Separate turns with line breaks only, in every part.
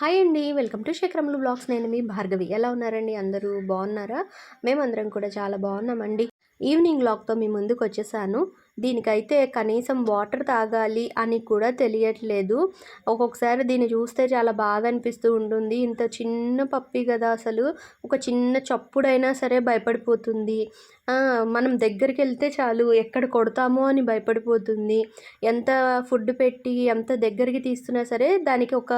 Hi అండి. Welcome to శేఖరములు blogs. నేను మీ భార్గవి. ఎలా ఉన్నారండి? అందరూ బాగున్నారా? మేమందరం కూడా చాలా బాగున్నామండి. ఈవినింగ్ బ్లాగ్తో మీ ముందుకు వచ్చేసాను దీనికైతే కనీసం వాటర్ తాగాలి అని కూడా తెలియట్లేదు. ఒక్కొక్కసారి దీన్ని చూస్తే చాలా బాధ అనిపిస్తూ ఉంటుంది. ఇంత చిన్న పప్పి కదా అసలు. ఒక చిన్న చప్పుడైనా సరే భయపడిపోతుంది. మనం దగ్గరికి వెళ్తే చాలు. ఎక్కడ కొడతామో అని భయపడిపోతుంది. ఎంత ఫుడ్ పెట్టి ఎంత దగ్గరికి తీస్తున్నా సరే దానికి ఒక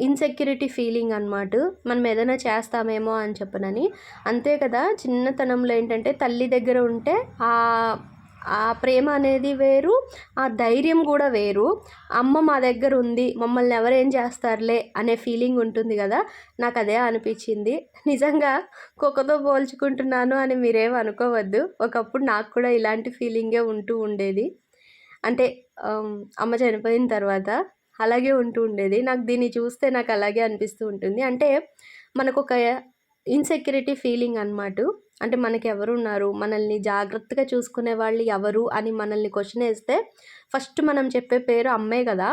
ఇన్సెక్యూరిటీ ఫీలింగ్ అనమాట మనం ఏదైనా చేస్తామేమో అని చెప్పనని. అంతే కదా. చిన్నతనంలో ఏంటంటే తల్లి దగ్గర ఉంటే ఆ ఆ ప్రేమ అనేది వేరు ఆ ధైర్యం కూడా వేరు. అమ్మ మా దగ్గర ఉంది మమ్మల్ని ఎవరేం చేస్తారులే అనే ఫీలింగ్ ఉంటుంది కదా? నాకు అదే అనిపించింది. నిజంగా కుక్కతో పోల్చుకుంటున్నాను అని మీరేం అనుకోవద్దు. ఒకప్పుడు నాకు కూడా ఇలాంటి ఫీలింగే ఉంటూ ఉండేది. అంటే అమ్మ చనిపోయిన తర్వాత అలాగే ఉంటూ ఉండేది. నాకు దీన్ని చూస్తే నాకు అలాగే అనిపిస్తూ ఉంటుంది. అంటే మనకు ఒక ఇన్సెక్యూరిటీ ఫీలింగ్ అన్నమాట. అంటే మనకి ఎవరు ఉన్నారు మనల్ని జాగ్రత్తగా చూసుకునే వాళ్ళు ఎవరు అని మనల్ని క్వశ్చన్ వేస్తే ఫస్ట్ మనం చెప్పే పేరు అమ్మే కదా.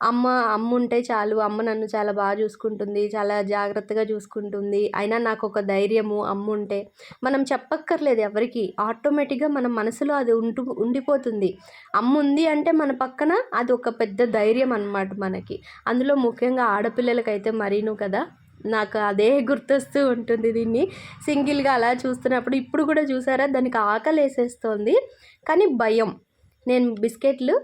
అమ్మ అమ్మ ఉంటే చాలు అమ్మ నన్ను చాలా బాగా చూసుకుంటుంది చాలా జాగ్రత్తగా చూసుకుంటుంది. అయినా నాకు ఒక ధైర్యము అమ్మ ఉంటే మనం చెప్పక్కర్లేదు ఎవరికి. ఆటోమేటిక్గా మన మనసులో అది ఉంటు ఉండిపోతుంది. అమ్మ ఉంది అంటే మన పక్కన అది ఒక పెద్ద ధైర్యం అనమాట మనకి. అందులో ముఖ్యంగా ఆడపిల్లలకైతే మరీను కదా. నాకు అదే గుర్తొస్తూ ఉంటుంది దీన్ని. సింగిల్గా అలా చూస్తున్నప్పుడు ఇప్పుడు కూడా చూసారా? దానికి ఆకలి వేసేస్తోంది కానీ భయం. నేను బిస్కెట్లు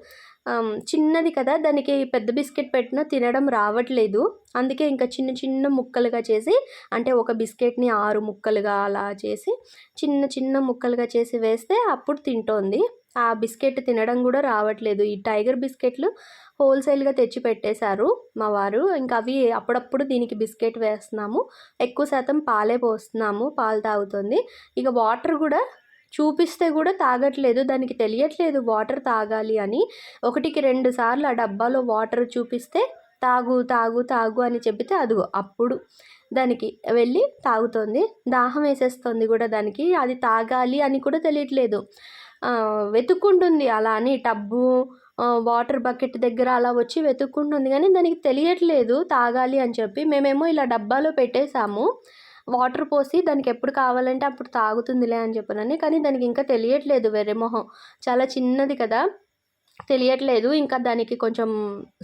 చిన్నది కదా దానికి పెద్ద బిస్కెట్ పెట్టినా తినడం రావట్లేదు. అందుకే ఇంకా చిన్న చిన్న ముక్కలుగా చేసి అంటే ఒక బిస్కెట్ని ఆరు ముక్కలుగా అలా చేసి చిన్న చిన్న ముక్కలుగా చేసి వేస్తే అప్పుడు తింటోంది. ఆ బిస్కెట్ తినడం కూడా రావట్లేదు. ఈ టైగర్ బిస్కెట్లు హోల్సేల్గా తెచ్చి పెట్టేశారు మా వారు. ఇంకా అవి అప్పుడప్పుడు దీనికి బిస్కెట్ వేస్తున్నాము. ఎక్కువ శాతం పాలే పోస్తున్నాము పాలు తాగుతుంది. ఇక వాటర్ కూడా చూపిస్తే కూడా తాగట్లేదు దానికి తెలియట్లేదు వాటర్ తాగాలి అని. ఒకటికి రెండు సార్లు ఆ డబ్బాలో వాటర్ చూపిస్తే తాగు తాగు తాగు అని చెబితే అదిగో అప్పుడు దానికి వెళ్ళి తాగుతోంది. దాహం వేసేస్తుంది కూడా దానికి. అది తాగాలి అని కూడా తెలియట్లేదు. వెతుక్కుంటుంది అలా అని టబ్బు వాటర్ బకెట్ దగ్గర అలా వచ్చి వెతుక్కుంటుంది కానీ దానికి తెలియట్లేదు తాగాలి అని చెప్పి. మేమేమో ఇలా డబ్బాలో పెట్టేశాము. వాటర్ పోసి దానికి ఎప్పుడు కావాలంటే అప్పుడు తాగుతుందిలే అని చెప్పనని కానీ దానికి ఇంకా తెలియట్లేదు వెర్రె మొహం. చాలా చిన్నది కదా. తెలియట్లేదు. ఇంకా దానికి కొంచెం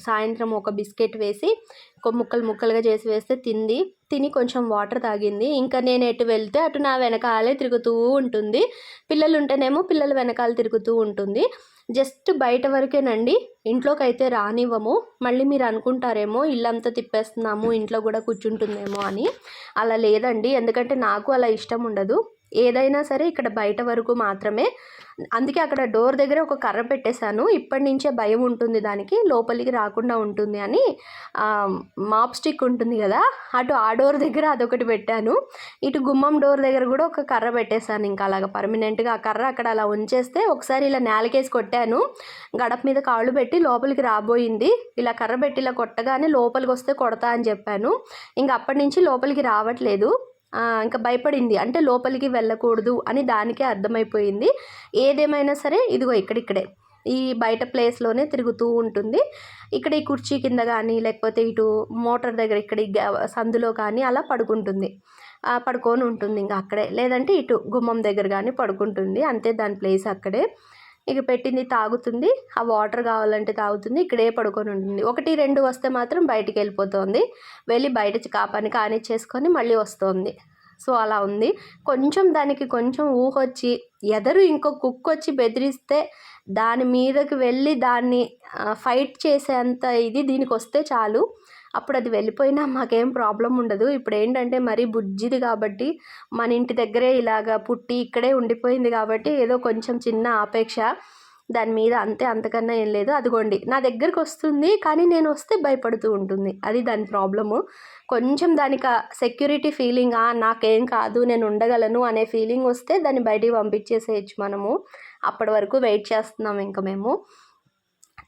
సాయంత్రం ఒక బిస్కెట్ వేసి ముక్కలు ముక్కలుగా చేసి వేస్తే తింది. తిని కొంచెం వాటర్ తాగింది. ఇంకా నేను ఎటు వెళ్తే అటు నా వెనకాలే తిరుగుతూ ఉంటుంది. పిల్లలు ఉంటేనేమో పిల్లల వెనకాల తిరుగుతూ ఉంటుంది. జస్ట్ బయట వరకేనండి. ఇంట్లోకి అయితే రానివ్వము. మళ్ళీ మీరు అనుకుంటారేమో ఇల్లంతా తిప్పేస్తున్నాము ఇంట్లో కూడా కూర్చుంటుందేమో అని. అలా లేదండి. ఎందుకంటే నాకు అలా ఇష్టం ఉండదు ఏదైనా సరే ఇక్కడ బయట వరకు మాత్రమే. అందుకే అక్కడ డోర్ దగ్గర ఒక కర్ర పెట్టేశాను. ఇప్పటి నుంచే భయం ఉంటుంది దానికి లోపలికి రాకుండా ఉంటుంది అని. మాప్ స్టిక్ ఉంటుంది కదా అటు ఆ డోర్ దగ్గర అదొకటి పెట్టాను. ఇటు గుమ్మం డోర్ దగ్గర కూడా ఒక కర్ర పెట్టేశాను ఇంకా అలాగ పర్మనెంట్గా. ఆ కర్ర అక్కడ అలా ఉంచేస్తే ఒకసారి ఇలా నేలకేసి కొట్టాను. గడప మీద కాళ్ళు పెట్టి లోపలికి రాబోయింది. ఇలా కర్ర పెట్టి ఇలా కొట్టగానే లోపలికి వస్తే కొడతా అని చెప్పాను. ఇంకా అప్పటి నుంచి లోపలికి రావట్లేదు. ఇంకా భయపడింది. అంటే లోపలికి వెళ్ళకూడదు అని దానికే అర్థమైపోయింది. ఏదేమైనా సరే ఇదిగో ఇక్కడిక్కడే. ఈ బయట ప్లేస్లోనే తిరుగుతూ ఉంటుంది. ఇక్కడ ఈ కుర్చీ కింద కానీ లేకపోతే ఇటు మోటార్ దగ్గర ఇక్కడ సందులో కానీ అలా పడుకుంటుంది. పడుకొని ఉంటుంది ఇంకా అక్కడే. లేదంటే ఇటు గుమ్మం దగ్గర కానీ పడుకుంటుంది. అంతే దాని ప్లేస్ అక్కడే. ఇక పెట్టింది తాగుతుంది. ఆ వాటర్ కావాలంటే తాగుతుంది. ఇక్కడే పడుకొని ఉంటుంది. ఒకటి రెండు వస్తే మాత్రం బయటికి వెళ్ళిపోతుంది. వెళ్ళి బయట కాపాని కానిచ్చేసుకొని మళ్ళీ వస్తుంది. సో అలా ఉంది. కొంచెం దానికి కొంచెం ఊహొచ్చి ఎదరు ఇంకో కుక్ వచ్చి బెదిరిస్తే దాని మీదకి వెళ్ళి దాన్ని ఫైట్ చేసేంత ఇది దీనికి వస్తే చాలు. అప్పుడు అది వెళ్ళిపోయినా మాకేం ప్రాబ్లం ఉండదు. ఇప్పుడు ఏంటంటే మరీ బుజ్జిది కాబట్టి మన ఇంటి దగ్గరే ఇలాగా పుట్టి ఇక్కడే ఉండిపోయింది కాబట్టి ఏదో కొంచెం చిన్న ఆపేక్ష. దాని మీద అంతే అంతకన్నా ఏం లేదు. అదిగోండి నా దగ్గరికి వస్తుంది కానీ నేను వస్తే భయపడుతూ ఉంటుంది. అది దాని ప్రాబ్లము. కొంచెం దానికి సెక్యూరిటీ ఫీలింగ్ నాకేం కాదు నేను ఉండగలను అనే ఫీలింగ్ వస్తే దాన్ని బయటికి పంపించేసేయచ్చు మనము. అప్పటి వరకు వెయిట్ చేస్తున్నాం ఇంకా మేము.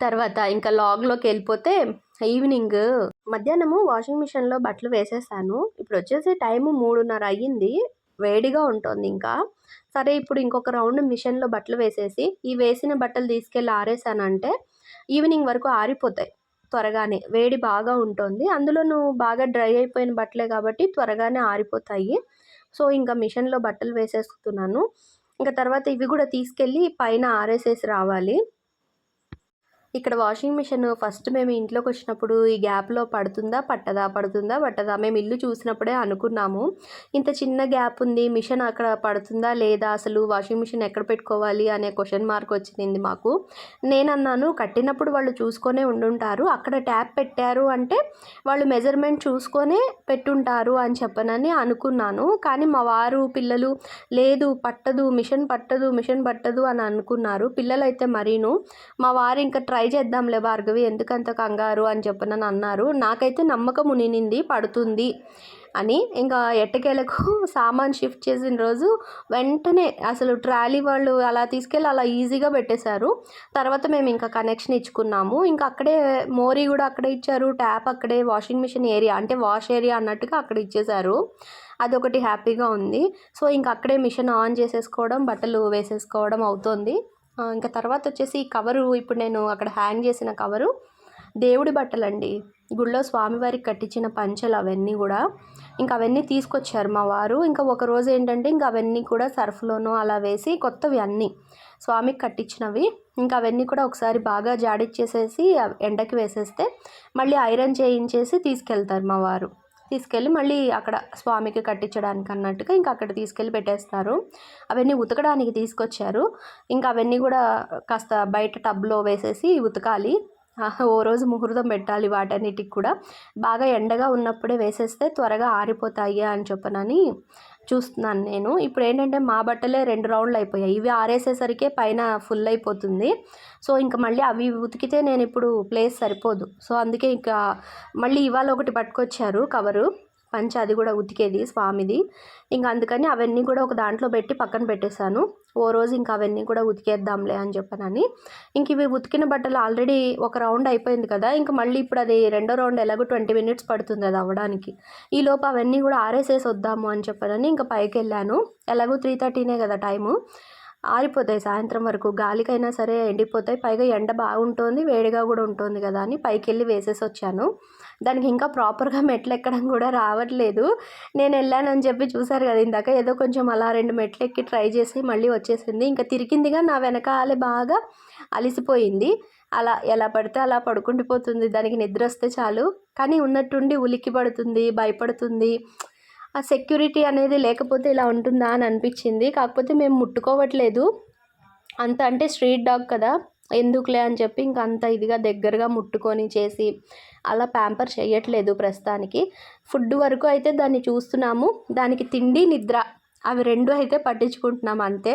తర్వాత ఇంకా లాగ్లోకి వెళ్ళిపోతే ఈవినింగ్ మధ్యాహ్నము వాషింగ్ మిషన్లో బట్టలు వేసేసాను. ఇప్పుడు వచ్చేసి టైము మూడున్నర అయ్యింది. వేడిగా ఉంటుంది ఇంకా. సరే ఇప్పుడు ఇంకొక రౌండ్ మిషన్లో బట్టలు వేసేసి ఈ వేసిన బట్టలు తీసుకెళ్ళి ఆరేసానంటే ఈవినింగ్ వరకు ఆరిపోతాయి త్వరగానే. వేడి బాగా ఉంటుంది. అందులోనూ బాగా డ్రై అయిపోయిన బట్టలే కాబట్టి త్వరగానే ఆరిపోతాయి. సో ఇంకా మిషన్లో బట్టలు వేసేస్తున్నాను. ఇంకా తర్వాత ఇవి కూడా తీసుకెళ్ళి పైన ఆరేసేసి రావాలి. ఇక్కడ వాషింగ్ మిషన్ ఫస్ట్ మేము ఇంట్లోకి వచ్చినప్పుడు ఈ గ్యాప్లో పడుతుందా పట్టదా పడుతుందా పట్టదా? మేము ఇల్లు చూసినప్పుడే అనుకున్నాము. ఇంత చిన్న గ్యాప్ ఉంది మిషన్ అక్కడ పడుతుందా లేదా? అసలు వాషింగ్ మిషన్ ఎక్కడ పెట్టుకోవాలి అనే క్వశ్చన్ మార్క్ వచ్చింది మాకు. నేను అన్నాను కట్టినప్పుడు వాళ్ళు చూసుకొనే ఉండుంటారు. అక్కడ ట్యాప్ పెట్టారు అంటే వాళ్ళు మెజర్మెంట్ చూసుకొనే పెట్టుంటారు అని చెప్పనని అనుకున్నాను. కానీ మా వారు పిల్లలు లేదు పట్టదు మిషన్ పట్టదు మిషన్ పట్టదు అని అనుకున్నారు. పిల్లలైతే మరీను. మా వారు ఇంకా ట్రై ట్రై చేద్దాంలే భార్గవి ఎందుకంత కంగారు అని చెప్పి నన్ను అన్నారు. నాకైతే నమ్మకం ఉనినింది పడుతుంది అని ఇంకా ఎట్టకేలకు సామాన్ షిఫ్ట్ చేసిన రోజు వెంటనే అసలు ట్రాలీ వాళ్ళు అలా తీసుకెళ్ళి అలా ఈజీగా పెట్టేశారు. తర్వాత మేము ఇంకా కనెక్షన్ ఇచ్చుకున్నాము. ఇంకా అక్కడే మోరీ కూడా అక్కడే ఇచ్చారు ట్యాప్ అక్కడే వాషింగ్ మిషన్ ఏరియా అంటే వాష్ ఏరియా అన్నట్టుగా అక్కడ ఇచ్చేశారు. అదొకటి హ్యాపీగా ఉంది. సో ఇంకా అక్కడే మిషన్ ఆన్ చేసేసుకోవడం బట్టలు వేసేసుకోవడం అవుతుంది. ఇంకా తర్వాత వచ్చేసి ఈ కవరు ఇప్పుడు నేను అక్కడ హ్యాంగ్ చేసిన కవరు దేవుడి బట్టలండి. గుళ్ళో స్వామివారికి కట్టించిన పంచలు అవన్నీ కూడా. ఇంకా అవన్నీ తీసుకొచ్చారు మా వారు. ఇంకా ఒక రోజు ఏంటంటే ఇంకా అవన్నీ కూడా సర్ఫ్లోనూ అలా వేసి కొత్తవి అన్నీ స్వామికి కట్టించినవి. ఇంకా అవన్నీ కూడా ఒకసారి బాగా జాడిచ్చేసేసి ఎండకి వేసేస్తే మళ్ళీ ఐరన్ చేయించేసి తీసుకెళ్తారు మా వారు. తీసుకెళ్ళి మళ్ళీ అక్కడ స్వామికి కట్టించడానికి అన్నట్టుగా ఇంకా అక్కడ తీసుకెళ్ళి పెట్టేస్తారు. అవన్నీ ఉతకడానికి తీసుకొచ్చారు. ఇంకా అవన్నీ కూడా కాస్త బయట టబ్లో వేసేసి ఉతకాలి. ఓ రోజు ముహూర్తం పెట్టాలి వాటన్నిటికి కూడా. బాగా ఎండగా ఉన్నప్పుడే వేసేస్తే త్వరగా ఆరిపోతాయి అని చెప్పనని చూస్తున్నాను నేను. ఇప్పుడు ఏంటంటే మా బట్టలే రెండు రౌండ్లు అయిపోయాయి. ఇవి ఆరేసేసరికే పైన ఫుల్ అయిపోతుంది. సో ఇంకా మళ్ళీ అవి ఉతికితే నేను ఇప్పుడు ప్లేస్ సరిపోదు. సో అందుకే ఇంకా మళ్ళీ ఇవాళ ఒకటి పట్టుకొచ్చారు కవరు పంచ అది కూడా ఉతికేది స్వామిది. ఇంకా అందుకని అవన్నీ కూడా ఒక దాంట్లో పెట్టి పక్కన పెట్టేశాను. ఓ రోజు ఇంకా అవన్నీ కూడా ఉతికేద్దాంలే అని చెప్పనని. ఇంక ఇవి ఉతికిన బట్టలు ఆల్రెడీ ఒక రౌండ్ అయిపోయింది కదా ఇంకా మళ్ళీ ఇప్పుడు అది రెండో రౌండ్ ఎలాగో ట్వంటీ మినిట్స్ పడుతుంది అది అవ్వడానికి. ఈ అవన్నీ కూడా ఆరేసేసి వద్దాము అని చెప్పనని ఇంకా పైకి వెళ్ళాను ఎలాగో త్రీ థర్టీనే కదా టైము. ఆరిపోతాయి. సాయంత్రం వరకు గాలికైనా సరే ఎండిపోతాయి. పైగా ఎండ బాగుంటుంది వేడిగా కూడా ఉంటుంది కదా అని పైకి వెళ్ళి వేసేసి వచ్చాను. దానికి ఇంకా ప్రాపర్గా మెట్లు ఎక్కడం కూడా రావట్లేదు. నేను వెళ్ళానని చెప్పి చూసారు కదా ఇందాక. ఏదో కొంచెం అలా రెండు మెట్లు ఎక్కి ట్రై చేసి మళ్ళీ వచ్చేసింది. ఇంకా తిరిగిందిగా నా వెనకాలే బాగా అలిసిపోయింది. అలా ఎలా పడితే అలా పడుకుండిపోతుంది. దానికి నిద్ర వస్తే చాలు. కానీ ఉన్నట్టుండి ఉలిక్కి పడుతుంది భయపడుతుంది. ఆ సెక్యూరిటీ అనేది లేకపోతే ఇలా ఉంటుందా అని అనిపించింది. కాకపోతే మేము ముట్టుకోవట్లేదు. అంత అంటే స్ట్రీట్ డాగ్ కదా ఎందుకులే అని చెప్పి ఇంక అంత ఇదిగా దగ్గరగా ముట్టుకొని చేసి అలా ప్యాంపర్ చేయట్లేదు ప్రస్తుతానికి. ఫుడ్ వరకు అయితే దాన్ని చూస్తున్నాము. దానికి తిండి నిద్ర అవి రెండు అయితే పట్టించుకుంటున్నాం అంతే.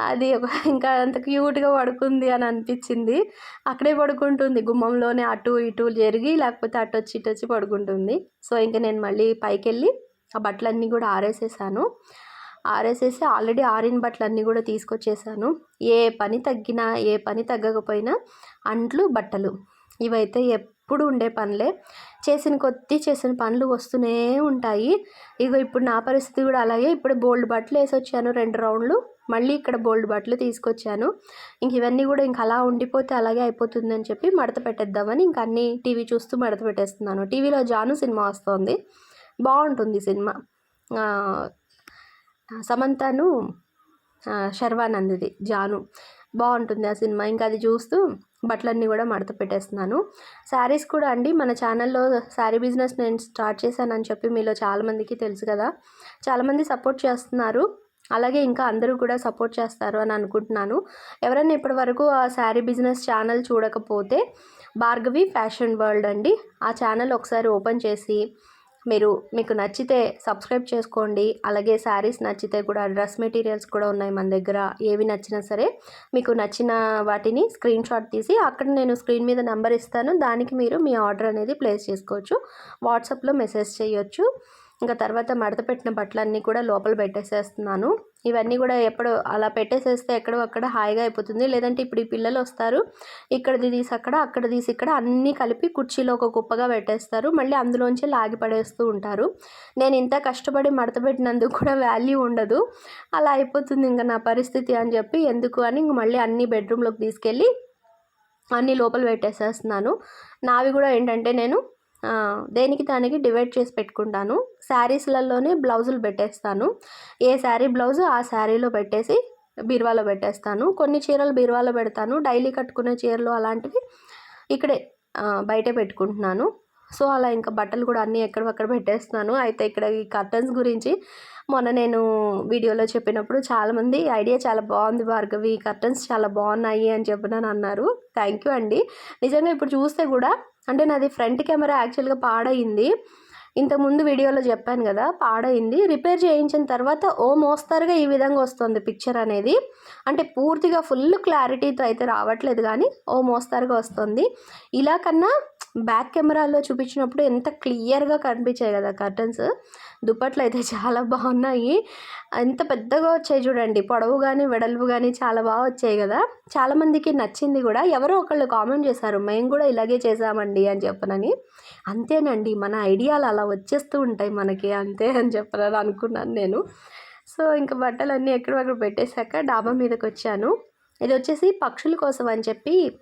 అది ఒక ఇంకా అంత క్యూట్గా పడుకుంది అని అనిపించింది. అక్కడే పడుకుంటుంది. గుమ్మంలోనే అటు ఇటు జరిగి లేకపోతే అటు వచ్చి ఇటు వచ్చి పడుకుంటుంది. సో ఇంకా నేను మళ్ళీ పైకి వెళ్ళి ఆ బట్టలన్నీ కూడా ఆరేసేసాను. ఆరేసేసి ఆల్రెడీ ఆరిన బట్టలన్నీ కూడా తీసుకొచ్చేసాను. ఏ పని తగ్గినా ఏ పని తగ్గకపోయినా అంట్లు బట్టలు ఇవైతే ఎప్పుడు ఉండే పనులే. చేసిన కొద్దీ చేసిన పనులు వస్తూనే ఉంటాయి. ఇగో ఇప్పుడు నా పరిస్థితి కూడా అలాగే. ఇప్పుడు బోల్డ్ బట్టలు వేసి వచ్చాను రెండు రౌండ్లు. మళ్ళీ ఇక్కడ బోల్డ్ బట్టలు తీసుకొచ్చాను. ఇంక ఇవన్నీ కూడా ఇంక అలా ఉండిపోతే అలాగే అయిపోతుందని చెప్పి మడత పెట్టేద్దామని ఇంక అన్నీ టీవీ చూస్తూ మడత పెట్టేస్తున్నాను. టీవీలో జాను సినిమా వస్తుంది. బాగుంటుంది సినిమా. సమంతను శర్వానంద్ది జాను. బాగుంటుంది ఆ సినిమా. ఇంకా అది చూస్తూ బట్టలన్నీ కూడా మడత పెట్టేస్తున్నాను. శారీస్ కూడా అండి మన ఛానల్లో శారీ బిజినెస్ నేను స్టార్ట్ చేశానని చెప్పి మీలో చాలామందికి తెలుసు కదా. చాలామంది సపోర్ట్ చేస్తున్నారు. అలాగే ఇంకా అందరూ కూడా సపోర్ట్ చేస్తారు అని అనుకుంటున్నాను. ఎవరైనా ఇప్పటి వరకు ఆ శారీ బిజినెస్ ఛానల్ చూడకపోతే భార్గవి ఫ్యాషన్ వరల్డ్ అండి. ఆ ఛానల్ ఒకసారి ఓపెన్ చేసి మీరు మీకు నచ్చితే సబ్స్క్రైబ్ చేసుకోండి. అలాగే శారీస్ నచ్చితే కూడా డ్రెస్ మెటీరియల్స్ కూడా ఉన్నాయి మన దగ్గర. ఏవి నచ్చినా సరే మీకు నచ్చిన వాటిని స్క్రీన్ షాట్ తీసి అక్కడ నేను స్క్రీన్ మీద నెంబర్ ఇస్తాను. దానికి మీరు మీ ఆర్డర్ అనేది ప్లేస్ చేసుకోవచ్చు. వాట్సాప్లో మెసేజ్ చేయొచ్చు. ఇంకా తర్వాత మడత పెట్టిన బట్టలన్నీ కూడా లోపల పెట్టేసేస్తున్నాను. ఇవన్నీ కూడా ఎప్పుడు అలా పెట్టేసేస్తే ఎక్కడో అక్కడ హాయిగా అయిపోతుంది. లేదంటే ఇప్పుడు ఈ పిల్లలు వస్తారు ఇక్కడది తీసి అక్కడ అక్కడ తీసి ఇక్కడ అన్నీ కలిపి కుర్చీలో ఒక కుప్పగా పెట్టేస్తారు. మళ్ళీ అందులోంచి లాగి పడేస్తూ ఉంటారు. నేను ఇంత కష్టపడి మడత పెట్టినందుకు కూడా వాల్యూ ఉండదు. అలా అయిపోతుంది ఇంకా నా పరిస్థితి అని చెప్పి ఎందుకు అని ఇంక మళ్ళీ అన్ని బెడ్రూమ్లోకి తీసుకెళ్ళి అన్నీ లోపల పెట్టేసేస్తున్నాను. నావి కూడా ఏంటంటే నేను దేనికి దానికి డివైడ్ చేసి పెట్టుకుంటాను. శారీస్లలోనే బ్లౌజులు పెట్టేస్తాను. ఏ శారీ బ్లౌజ్ ఆ శారీలో పెట్టేసి బీరువాలో పెట్టేస్తాను. కొన్ని చీరలు బీరువాలో పెడతాను. డైలీ కట్టుకునే చీరలు అలాంటివి ఇక్కడే బయటే పెట్టుకుంటున్నాను. సో అలా ఇంకా బట్టలు కూడా అన్నీ ఎక్కడక్కడ పెట్టేస్తున్నాను. అయితే ఇక్కడ ఈ కర్టన్స్ గురించి మొన్న నేను వీడియోలో చెప్పినప్పుడు చాలామంది ఐడియా చాలా బాగుంది భార్గవి కర్టన్స్ చాలా బాగున్నాయి అని చెప్పినాను అన్నారు. థ్యాంక్ యూ అండి. నిజంగా ఇప్పుడు చూస్తే కూడా అంటే నాది ఫ్రంట్ కెమెరా యాక్చువల్గా పాడైంది ఇంతకుముందు వీడియోలో చెప్పాను కదా పాడైంది రిపేర్ చేయించిన తర్వాత ఓ మోస్తారుగా ఈ విధంగా వస్తుంది పిక్చర్ అనేది. అంటే పూర్తిగా ఫుల్ క్లారిటీతో అయితే రావట్లేదు కానీ ఓ మోస్తారుగా వస్తుంది. ఇలా కన్నా బ్యాక్ కెమెరాలో చూపించినప్పుడు ఎంత క్లియర్గా కనిపించాయి కదా కర్టన్స్. దుప్పట్లు అయితే చాలా బాగున్నాయి. ఎంత పెద్దగా వచ్చాయి చూడండి. పొడవు కానీ వెడల్పు కానీ చాలా బాగా వచ్చాయి కదా. చాలామందికి నచ్చింది కూడా. ఎవరో ఒకళ్ళు కామెంట్ చేశారు మేము కూడా ఇలాగే చేసామండి అని చెప్పనని. అంతేనండి మన ఐడియాలు అలా వచ్చేస్తూ ఉంటాయి మనకి. అంతే అని చెప్పనని అనుకున్నాను నేను. సో ఇంకా బట్టలన్నీ ఎక్కడక్కడ పెట్టేశాక డాబా మీదకి వచ్చాను ఇది వచ్చేసి పక్షుల కోసం అని చెప్పి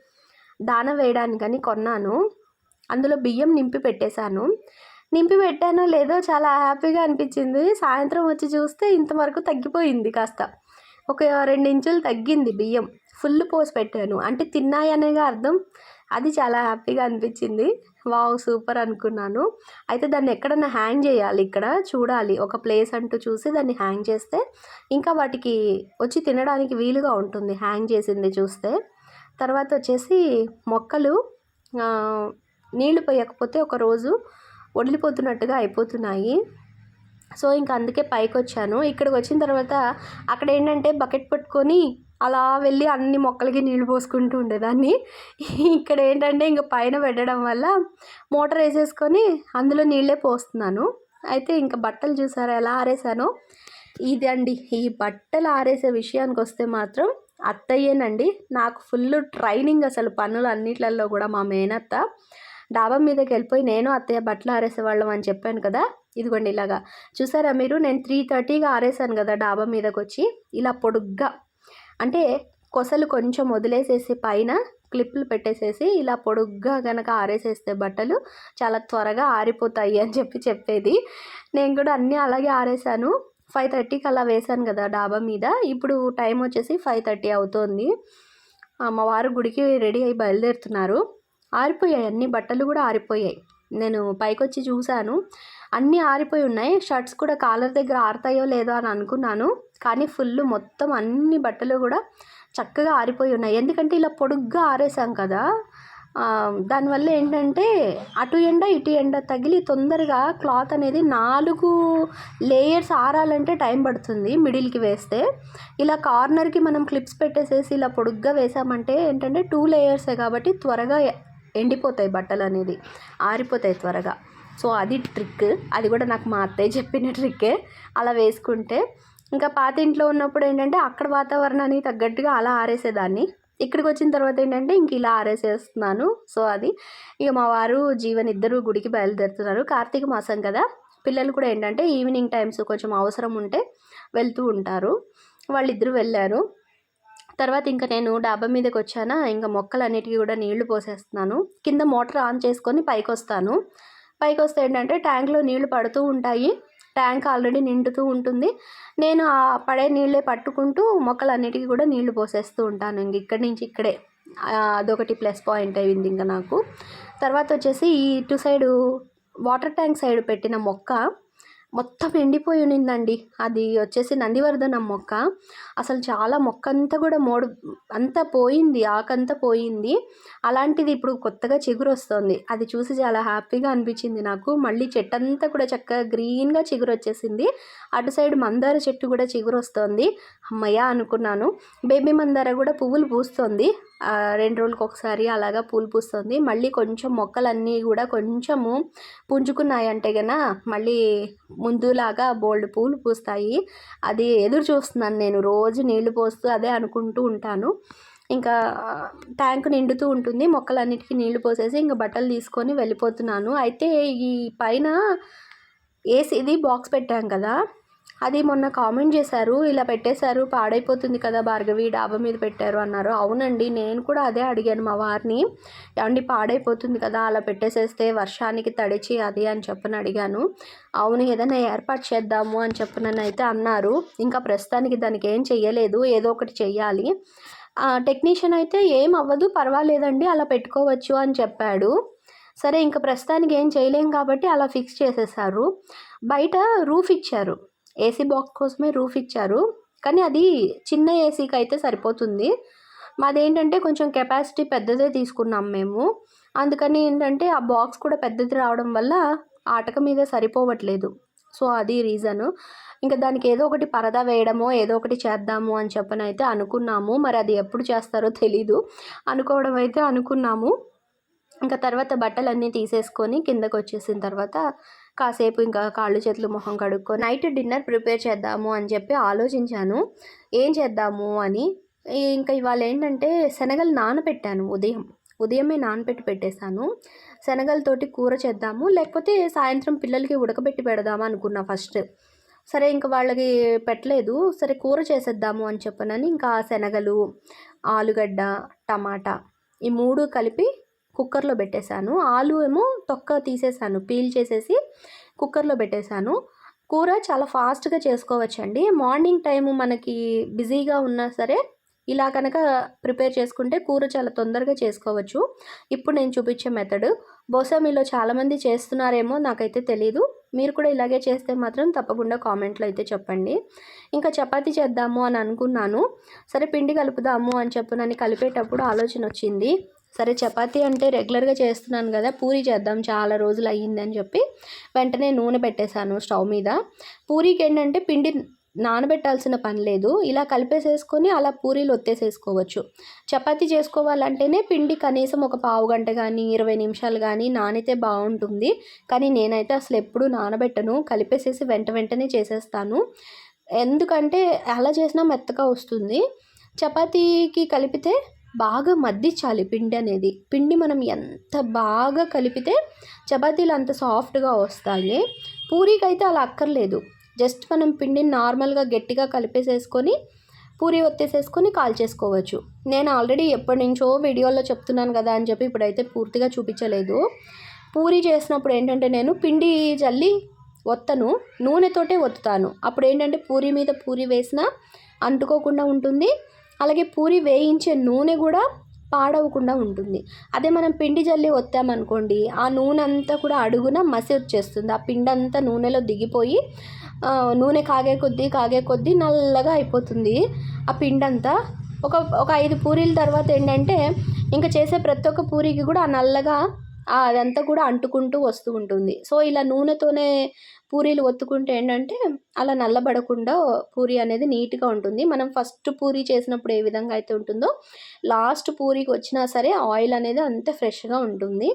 దాన వేయడానికని కొన్నాను. అందులో బియ్యం నింపి పెట్టేశాను. నింపి పెట్టానో లేదో చాలా హ్యాపీగా అనిపించింది. సాయంత్రం వచ్చి చూస్తే ఇంతవరకు తగ్గిపోయింది కాస్త. ఒక రెండు ఇంచులు తగ్గింది బియ్యం. ఫుల్ పోసి పెట్టాను. అంటే తిన్నాయనేగా అర్థం. అది చాలా హ్యాపీగా అనిపించింది. వావ్ సూపర్ అనుకున్నాను. అయితే దాన్ని ఎక్కడన్నా హ్యాంగ్ చేయాలి ఇక్కడ. చూడాలి. ఒక ప్లేస్ అంటూ చూసి దాన్ని హ్యాంగ్ చేస్తే ఇంకా వాటికి వచ్చి తినడానికి వీలుగా ఉంటుంది హ్యాంగ్ చేసింది చూస్తే. తర్వాత వచ్చేసి మొక్కలు నీళ్ళు పోయకపోతే ఒకరోజు వదిలిపోతున్నట్టుగా అయిపోతున్నాయి. సో ఇంకా అందుకే పైకి వచ్చాను ఇక్కడికి వచ్చిన తర్వాత అక్కడ ఏంటంటే బకెట్ పట్టుకొని అలా వెళ్ళి అన్ని మొక్కలకి నీళ్ళు పోసుకుంటూ ఉండేదాన్ని. ఇక్కడ ఏంటంటే ఇంకా పైన పెట్టడం వల్ల మోటార్ వేసేసుకొని అందులో నీళ్ళే పోస్తున్నాను. అయితే ఇంకా బట్టలు చూసారా ఎలా ఆరేసానో ఇది అండి ఈ బట్టలు ఆరేసే విషయానికి వస్తే మాత్రం అత్తయ్యేనండి. నాకు ఫుల్ ట్రైనింగ్ అసలు పనులు అన్నిట్లలో కూడా మా మేనత్త. డాబా మీదకి వెళ్ళిపోయి నేను అత్తయ్య బట్టలు ఆరేసేవాళ్ళం అని చెప్పాను కదా ఇదిగోండి ఇలాగా. చూసారా మీరు? నేను త్రీ థర్టీగా ఆరేసాను కదా డాబా మీదకి వచ్చి ఇలా పొడుగ్గా. అంటే కొసలు కొంచెం వదిలేసేసి పైన క్లిప్లు పెట్టేసేసి ఇలా పొడుగ్గా కనుక ఆరేసేస్తే బట్టలు చాలా త్వరగా ఆరిపోతాయి అని చెప్పి చెప్పేది. నేను కూడా అన్నీ అలాగే ఆరేసాను ఫైవ్ థర్టీకి అలా వేశాను కదా డాబా మీద. ఇప్పుడు టైం వచ్చేసి ఫైవ్ థర్టీ అవుతోంది. ఆ, మా వారు గుడికి రెడీ అయ్యి బయలుదేరుతున్నారు. ఆరిపోయాయి అన్ని బట్టలు కూడా ఆరిపోయాయి. నేను పైకి వచ్చి చూశాను. అన్నీ ఆరిపోయి ఉన్నాయి. షర్ట్స్ కూడా కాలర్ దగ్గర ఆరుతాయో లేదో అని అనుకున్నాను. కానీ ఫుల్ మొత్తం అన్ని బట్టలు కూడా చక్కగా ఆరిపోయి ఉన్నాయి. ఎందుకంటే ఇలా పొడుగ్గా ఆరేసాం కదా. దానివల్ల ఏంటంటే అటు ఎండ ఇటు ఎండ తగిలి తొందరగా క్లాత్ అనేది నాలుగు లేయర్స్ ఆరాలంటే టైం పడుతుంది మిడిల్కి వేస్తే. ఇలా కార్నర్కి మనం క్లిప్స్ పెట్టేసేసి ఇలా పొడుగ్గా వేసామంటే ఏంటంటే టూ లేయర్సే కాబట్టి త్వరగా ఎండిపోతాయి బట్టలు అనేది. ఆరిపోతాయి త్వరగా. సో అది ట్రిక్. అది కూడా నాకు మా అత్తయ్య చెప్పిన ట్రిక్కే. అలా వేసుకుంటే ఇంకా పాత ఇంట్లో ఉన్నప్పుడు ఏంటంటే అక్కడ వాతావరణానికి తగ్గట్టుగా అలా ఆరేసేదాన్ని. ఇక్కడికి వచ్చిన తర్వాత ఏంటంటే ఇంక ఇలా ఆరేసేస్తున్నాను. సో అది ఇక మా వారు జీవన్ ఇద్దరు గుడికి బయలుదేరుతున్నారు. కార్తీక మాసం కదా. పిల్లలు కూడా ఏంటంటే ఈవినింగ్ టైమ్స్ కొంచెం అవసరం ఉంటే వెళ్తూ ఉంటారు. వాళ్ళిద్దరూ వెళ్ళారు. తర్వాత ఇంకా నేను డాబా మీదకి వచ్చానా ఇంకా మొక్కలన్నిటికీ కూడా నీళ్ళు పోసేస్తున్నాను. కింద మోటార్ ఆన్ చేసుకొని పైకి వస్తాను పైకి వస్తే ఏంటంటే ట్యాంక్లో నీళ్ళు పడుతూ ఉంటాయి. ట్యాంక్ ఆల్రెడీ నిండుతూ ఉంటుంది. నేను ఆ పడే నీళ్ళే పట్టుకుంటూ మొక్కలన్నిటికీ కూడా నీళ్ళు పోసేస్తూ ఉంటాను. ఇంక ఇక్కడి నుంచి ఇక్కడే. అదొకటి ప్లస్ పాయింట్ అయింది ఇంకా నాకు. తర్వాత వచ్చేసి ఈ ఇటు సైడు వాటర్ ట్యాంక్ సైడ్ పెట్టిన మొక్క మొత్తం ఎండిపోయి ఉన్నిందండి అది వచ్చేసి నందివర్ధనం మొక్క. అసలు చాలా మొక్క అంతా కూడా మోడు అంతా పోయింది ఆకంతా పోయింది. అలాంటిది ఇప్పుడు కొత్తగా చిగురు వస్తుంది. అది చూసి చాలా హ్యాపీగా అనిపించింది నాకు. మళ్ళీ చెట్టు అంతా కూడా చక్కగా గ్రీన్గా చిగురు వచ్చేసింది. అటు సైడ్ మందార చెట్టు కూడా చిగురు వస్తుంది. అమ్మయ్య అనుకున్నాను. బేబీ మందార కూడా పువ్వులు పూస్తుంది. రెండు రోజులకు ఒకసారి అలాగా పూలు పూస్తుంది. మళ్ళీ కొంచెం మొక్కలన్నీ కూడా కొంచెము పుంజుకున్నాయంటే గన మళ్ళీ ముందులాగా బోల్డ్ పూలు పూస్తాయి. అది ఎదురు చూస్తున్నాను నేను. రోజు నీళ్ళు పోస్తూ అదే అనుకుంటూ ఉంటాను. ఇంకా ట్యాంక్ నిండుతూ ఉంటుంది. మొక్కలన్నిటికీ నీళ్ళు పోసేసి ఇంకా బట్టలు తీసుకొని వెళ్ళిపోతున్నాను. అయితే ఈ పైన ఏసీది బాక్స్ పెట్టాం కదా అది మొన్న కామెంట్ చేశారు ఇలా పెట్టేశారు పాడైపోతుంది కదా భార్గవి డాబా మీద పెట్టారు అన్నారు. అవునండి నేను కూడా అదే అడిగాను మా వారిని. ఏమండి పాడైపోతుంది కదా అలా పెట్టేసేస్తే వర్షానికి తడిచి అది అని చెప్పని అడిగాను. అవును ఏదైనా ఏర్పాటు చేద్దాము అని చెప్పనని అయితే అన్నారు. ఇంకా ప్రస్తుతానికి దానికి ఏం చెయ్యలేదు ఏదో ఒకటి చెయ్యాలి. టెక్నీషియన్ అయితే ఏం అవ్వదు పర్వాలేదండి అలా పెట్టుకోవచ్చు అని చెప్పాడు. సరే ఇంకా ప్రస్తుతానికి ఏం చేయలేం కాబట్టి అలా ఫిక్స్ చేసేసారు బయట రూఫ్ ఇచ్చారు. ఏసీ బాక్స్ కోసమే రూఫ్ ఇచ్చారు. కానీ అది చిన్న ఏసీకి అయితే సరిపోతుంది. మాదేంటంటే కొంచెం కెపాసిటీ పెద్దదే తీసుకున్నాం మేము. అందుకని ఏంటంటే ఆ బాక్స్ కూడా పెద్దది రావడం వల్ల ఆటక మీద సరిపోవట్లేదు. సో అది రీజను ఇంకా దానికి ఏదో ఒకటి పరదా వేయడమో ఏదో ఒకటి చేద్దాము అని చెప్పని అయితే అనుకున్నాము. మరి అది ఎప్పుడు చేస్తారో తెలీదు. అనుకోవడం అయితే అనుకున్నాము. ఇంకా తర్వాత బట్టలన్నీ తీసేసుకొని కిందకు వచ్చేసిన తర్వాత కాసేపు ఇంకా కాళ్ళు చేతులు మొహం కడుక్కో నైట్ డిన్నర్ ప్రిపేర్ చేద్దాము అని చెప్పి ఆలోచించాను. ఏం చేద్దాము అని. ఇంకా ఇవాళ ఏంటంటే శనగలు నానబెట్టాను ఉదయం. ఉదయమే నానబెట్టి పెట్టేశాను. శనగలతోటి కూర చేద్దాము లేకపోతే సాయంత్రం పిల్లలకి ఉడకబెట్టి పెడదాము అనుకున్నా ఫస్ట్. సరే ఇంకా వాళ్ళకి పెట్టలేదు సరే కూర చేసేద్దాము అని చెప్పనని ఇంకా శనగలు ఆలుగడ్డ టమాటా ఈ మూడు కలిపి కుక్కర్లో పెట్టేశాను. ఆలు ఏమో తొక్క తీసేసాను పీల్ చేసేసి కుక్కర్లో పెట్టేశాను. కూర చాలా ఫాస్ట్గా చేసుకోవచ్చండి. మార్నింగ్ టైము మనకి బిజీగా ఉన్నా సరే ఇలా కనుక ప్రిపేర్ చేసుకుంటే కూర చాలా తొందరగా చేసుకోవచ్చు. ఇప్పుడు నేను చూపించే మెథడ్. బహుశా మీలో చాలామంది చేస్తున్నారేమో నాకైతే తెలీదు. మీరు కూడా ఇలాగే చేస్తే మాత్రం తప్పకుండా కామెంట్లో అయితే చెప్పండి. ఇంకా చపాతి చేద్దాము అని అనుకున్నాను. సరే పిండి కలుపుదాము అని చెప్పి నన్ను కలిపేటప్పుడు ఆలోచన వచ్చింది. సరే చపాతీ అంటే రెగ్యులర్గా చేస్తున్నాను కదా పూరి చేద్దాం చాలా రోజులు అయ్యిందని చెప్పి వెంటనే నూనె పెట్టేశాను స్టవ్ మీద. పూరీకి ఏంటంటే పిండి నానబెట్టాల్సిన పని లేదు ఇలా కలిపేసేసుకొని అలా పూరీలు ఒత్తేసేసుకోవచ్చు. చపాతీ చేసుకోవాలంటేనే పిండి కనీసం ఒక పావు గంట కానీ ఇరవై నిమిషాలు కానీ నానితే బాగుంటుంది. కానీ నేనైతే అసలు ఎప్పుడు నానబెట్టను కలిపేసేసి వెంట వెంటనే చేసేస్తాను. ఎందుకంటే అలా చేసినా మెత్తగా వస్తుంది. చపాతీకి కలిపితే బాగా మద్దించాలి పిండి అనేది. పిండి మనం ఎంత బాగా కలిపితే చపాతీలు అంత సాఫ్ట్గా వస్తాయి. పూరీకి అయితే అలా అక్కర్లేదు. జస్ట్ మనం పిండిని నార్మల్గా గట్టిగా కలిపేసేసుకొని పూరి ఒత్తేసేసుకొని కాల్ చేసుకోవచ్చు నేను ఆల్రెడీ ఎప్పటి నుంచో వీడియోలో చెప్తున్నాను కదా అని చెప్పి ఇప్పుడైతే పూర్తిగా చూపించలేదు. పూరి చేసినప్పుడు ఏంటంటే నేను పిండి జల్లి ఒత్తను నూనెతోటే ఒత్తుతాను. అప్పుడు ఏంటంటే పూరి మీద పూరి వేసినా అంటుకోకుండా ఉంటుంది. అలాగే పూరి వేయించే నూనె కూడా పాడవకుండా ఉంటుంది. అదే మనం పిండి జల్లి వత్తామనుకోండి ఆ నూనె అంతా కూడా అడుగున మసి వచ్చేస్తుంది ఆ పిండి అంతా నూనెలో దిగిపోయి నూనె కాగే కొద్దీ కాగే కొద్దీ నల్లగా అయిపోతుంది ఆ పిండి అంతా ఒక ఒక ఐదు పూరీల తర్వాత ఏంటంటే ఇంకా చేసే ప్రతి ఒక్క పూరికి కూడా ఆ నల్లగా అదంతా కూడా అంటుకుంటూ వస్తూ ఉంటుంది. సో ఇలా నూనెతోనే పూరీలు ఒత్తుకుంటే ఏంటంటే అలా నల్లబడకుండా పూరీ అనేది నీట్గా ఉంటుంది. మనం ఫస్ట్ పూరీ చేసినప్పుడు ఏ విధంగా అయితే ఉంటుందో లాస్ట్ పూరీకి వచ్చినా సరే ఆయిల్ అనేది అంతే ఫ్రెష్గా ఉంటుంది.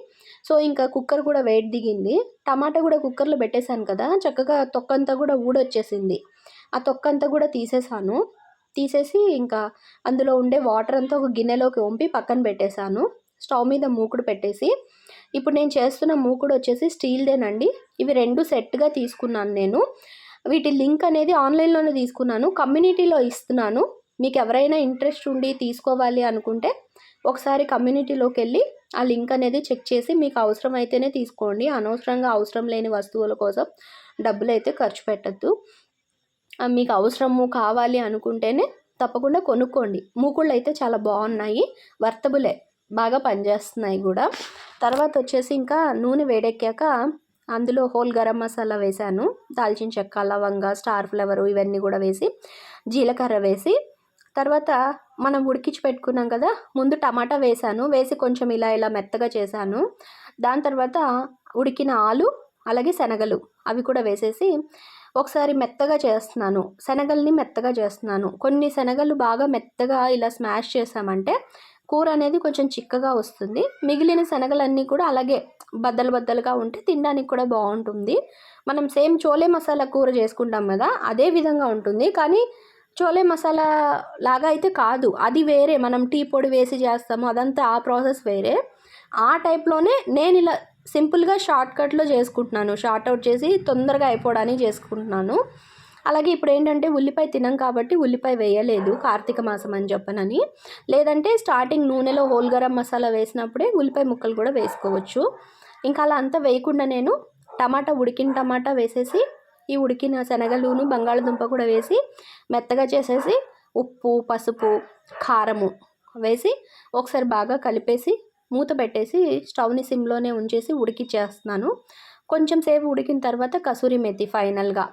సో ఇంకా కుక్కర్ కూడా వెయిట్ దిగింది. టమాటా కూడా కుక్కర్లో పెట్టేశాను కదా చక్కగా తొక్కంతా కూడా ఊడొచ్చేసింది. ఆ తొక్కంతా కూడా తీసేసాను. తీసేసి ఇంకా అందులో ఉండే వాటర్ అంతా ఒక గిన్నెలోకి వంపి పక్కన పెట్టేశాను. స్టవ్ మీద మూకుడు పెట్టేసి ఇప్పుడు నేను చేస్తున్న మూకుడు వచ్చేసి స్టీల్దేనండి. ఇవి రెండు సెట్గా తీసుకున్నాను నేను. వీటి లింక్ అనేది ఆన్లైన్లోనే తీసుకున్నాను. కమ్యూనిటీలో ఇస్తున్నాను. మీకు ఎవరైనా ఇంట్రెస్ట్ ఉండి తీసుకోవాలి అనుకుంటే ఒకసారి కమ్యూనిటీలోకి వెళ్ళి ఆ లింక్ అనేది చెక్ చేసి మీకు అవసరమైతేనే తీసుకోండి. అనవసరంగా అవసరం లేని వస్తువుల కోసం డబ్బులు అయితే ఖర్చు పెట్టద్దు. మీకు అవసరము కావాలి అనుకుంటేనే తప్పకుండా కొనుక్కోండి. మూకుళ్ళు అయితే చాలా బాగున్నాయి. వర్తబులే. బాగా పనిచేస్తున్నాయి కూడా. తర్వాత వచ్చేసి ఇంకా నూనె వేడెక్కాక అందులో హోల్ గరం మసాలా వేసాను. దాల్చిన చెక్క లవంగ స్టార్ ఫ్లవర్ ఇవన్నీ కూడా వేసి జీలకర్ర వేసి తర్వాత మనం ఉడికించి పెట్టుకున్నాం కదా ముందు టమాటా వేసాను. వేసి కొంచెం ఇలా ఇలా మెత్తగా చేశాను. దాని తర్వాత ఉడికిన ఆలు అలాగే శనగలు అవి కూడా వేసేసి ఒకసారి మెత్తగా చేస్తున్నాను. శనగల్ని మెత్తగా చేస్తున్నాను. కొన్ని శనగలు బాగా మెత్తగా ఇలా స్మాష్ చేసామంటే కూర అనేది కొంచెం చిక్కగా వస్తుంది. మిగిలిన శనగలన్నీ కూడా అలాగే బద్దలు బద్దలుగా ఉంటే తినడానికి కూడా బాగుంటుంది. మనం సేమ్ చోలే మసాలా కూర చేసుకుంటాం కదా అదే విధంగా ఉంటుంది. కానీ చోలే మసాలా లాగా అయితే కాదు. అది వేరే. మనం టీ పొడి వేసి చేస్తాము. అదంతా ఆ ప్రాసెస్ వేరే. ఆ టైప్లోనే నేను ఇలా సింపుల్గా షార్ట్ కట్లో చేసుకుంటున్నాను. షార్ట్అవుట్ చేసి తొందరగా అయిపోవడానికి చేసుకుంటున్నాను. అలాగే ఇప్పుడు ఏంటంటే ఉల్లిపాయ తినం కాబట్టి ఉల్లిపాయ వేయలేదు కార్తీక మాసం అని చెప్పనని. లేదంటే స్టార్టింగ్ నూనెలో హోల్ గరం మసాలా వేసినప్పుడే ఉల్లిపాయ ముక్కలు కూడా వేసుకోవచ్చు. ఇంకా అలా అంతా వేయకుండా నేను టమాటా ఉడికిన టమాటా వేసేసి ఈ ఉడికిన శనగలును బంగాళదుంప కూడా వేసి మెత్తగా చేసేసి ఉప్పు పసుపు కారము వేసి ఒకసారి బాగా కలిపేసి మూత పెట్టేసి స్టవ్ని సిమ్లోనే ఉంచేసి ఉడికిచ్చేస్తున్నాను. కొంచెం సేపు ఉడికిన తర్వాత కసూరి మెతి ఫైనల్గా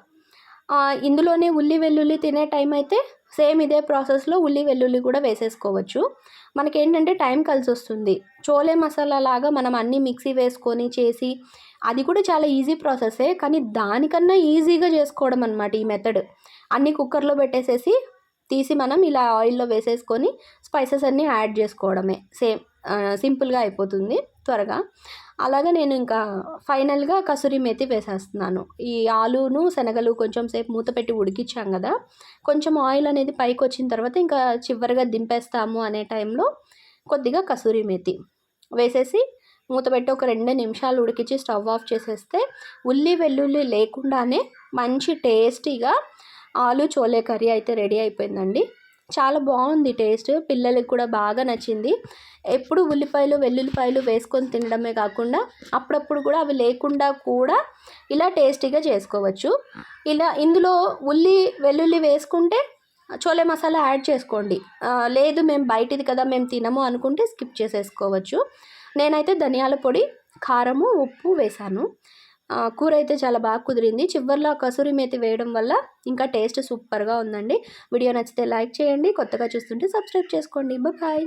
ఇందులోనే ఉల్లి వెల్లుల్లి తినే టైం అయితే సేమ్ ఇదే ప్రాసెస్లో ఉల్లి వెల్లుల్లి కూడా వేసేసుకోవచ్చు. మనకేంటంటే టైం కలిసి వస్తుంది చోలే మసాలా లాగా మనం అన్నీ మిక్సీ వేసుకొని చేసి అది కూడా చాలా ఈజీ ప్రాసెసే కానీ దానికన్నా ఈజీగా చేసుకోవడం అనమాట ఈ మెథడ్. అన్నీ కుక్కర్లో పెట్టేసేసి తీసి మనం ఇలా ఆయిల్లో వేసేసుకొని స్పైసెస్ అన్నీ యాడ్ చేసుకోవడమే సేమ్. సింపుల్గా అయిపోతుంది త్వరగా. అలాగే నేను ఇంకా ఫైనల్గా కసూరి మెతి వేసేస్తున్నాను. ఈ ఆలును శనగలు కొంచెం సేపు మూత పెట్టి ఉడికించాం కదా కొంచెం ఆయిల్ అనేది పైకి వచ్చిన తర్వాత ఇంకా చివరిగా దింపేస్తాము అనే టైంలో కొద్దిగా కసూరి మెతి వేసేసి మూత పెట్టి ఒక రెండు నిమిషాలు ఉడికించి స్టవ్ ఆఫ్ చేసేస్తే ఉల్లి వెల్లుల్లి లేకుండానే మంచి టేస్టీగా ఆలు చోలే కర్రీ అయితే రెడీ అయిపోయిందండి. చాలా బాగుంది టేస్ట్. పిల్లలకి కూడా బాగా నచ్చింది. ఎప్పుడు ఉల్లిపాయలు వెల్లుల్లిపాయలు వేసుకొని తినడమే కాకుండా అప్పుడప్పుడు కూడా అవి లేకుండా కూడా ఇలా టేస్టీగా చేసుకోవచ్చు. ఇలా ఇందులో ఉల్లి వెల్లుల్లి వేసుకుంటే చోలే మసాలా యాడ్ చేసుకోండి. లేదు మేము బయటిది కదా మేము తినము అనుకుంటే స్కిప్ చేసేసుకోవచ్చు. నేనైతే ధనియాల పొడి కారము ఉప్పు వేశాను. కూర అయితే చాలా బాగా కుదిరింది. చివరిలో కసూరి మేతి వేయడం వల్ల ఇంకా టేస్ట్ సూపర్గా ఉందండి. వీడియో నచ్చితే లైక్ చేయండి కొత్తగా చూస్తుంటే సబ్స్క్రైబ్ చేసుకోండి. బాయ్.